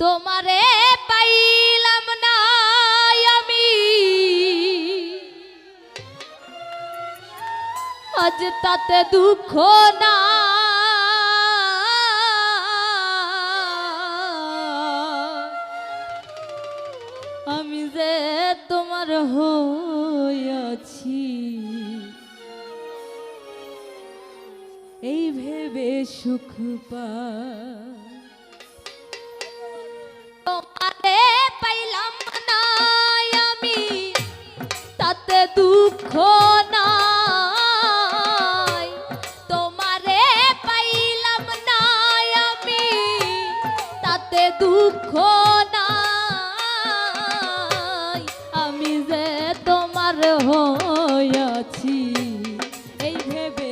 তোমারে পাইলাম না আমি। আজ তাতে দুঃখ না। আমি যে তোমার হইয়াছি, এই ভেবে সুখ পা দুঃখ নাই আমি যে তোমার হয়েছি এই ভেবে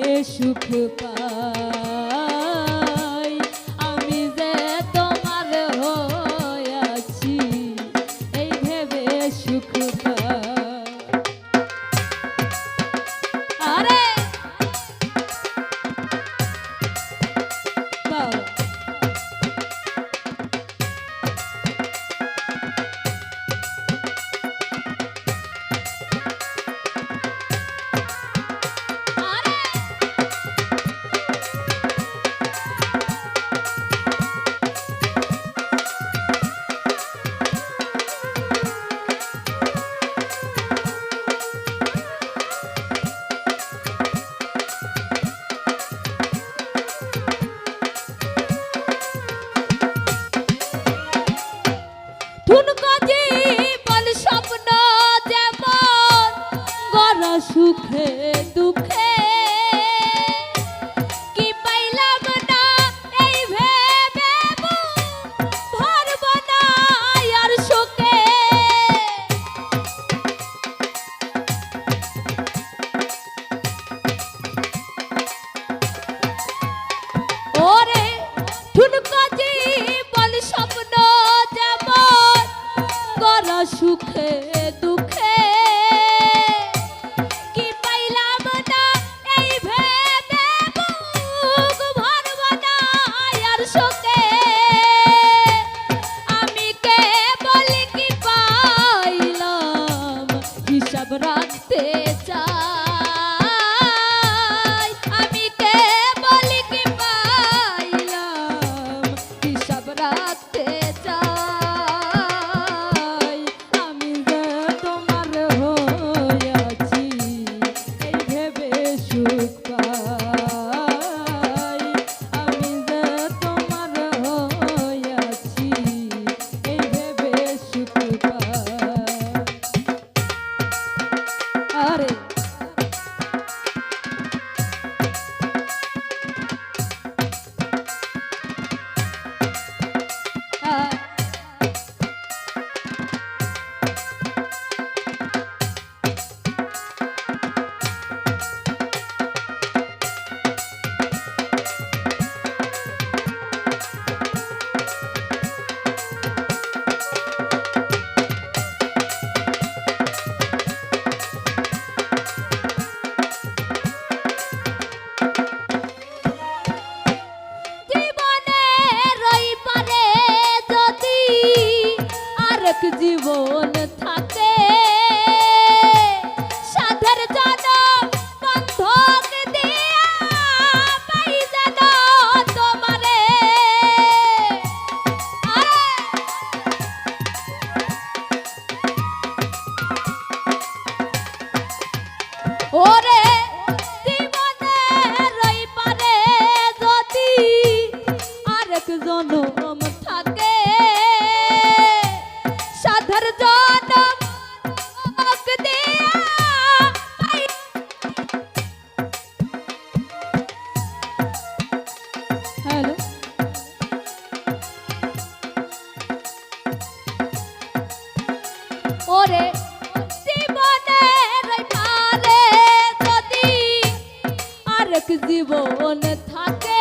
দুঃখে तक जीवो न थाके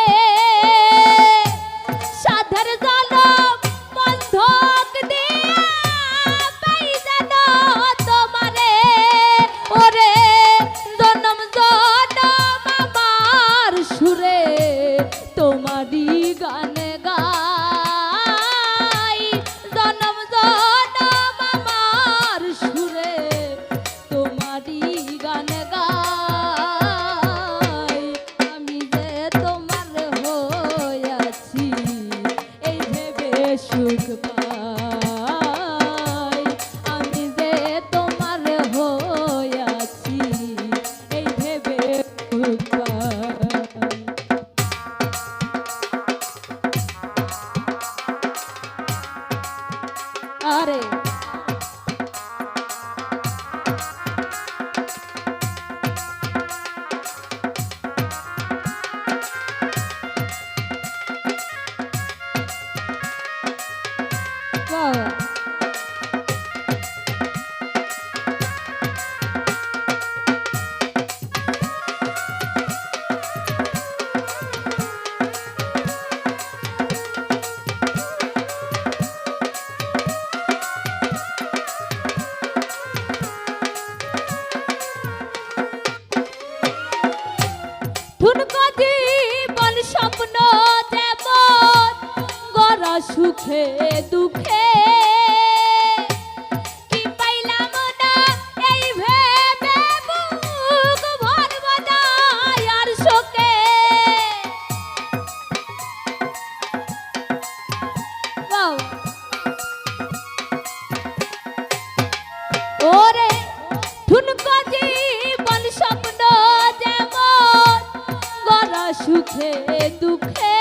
যেমন গড়া সুখে দুঃখে।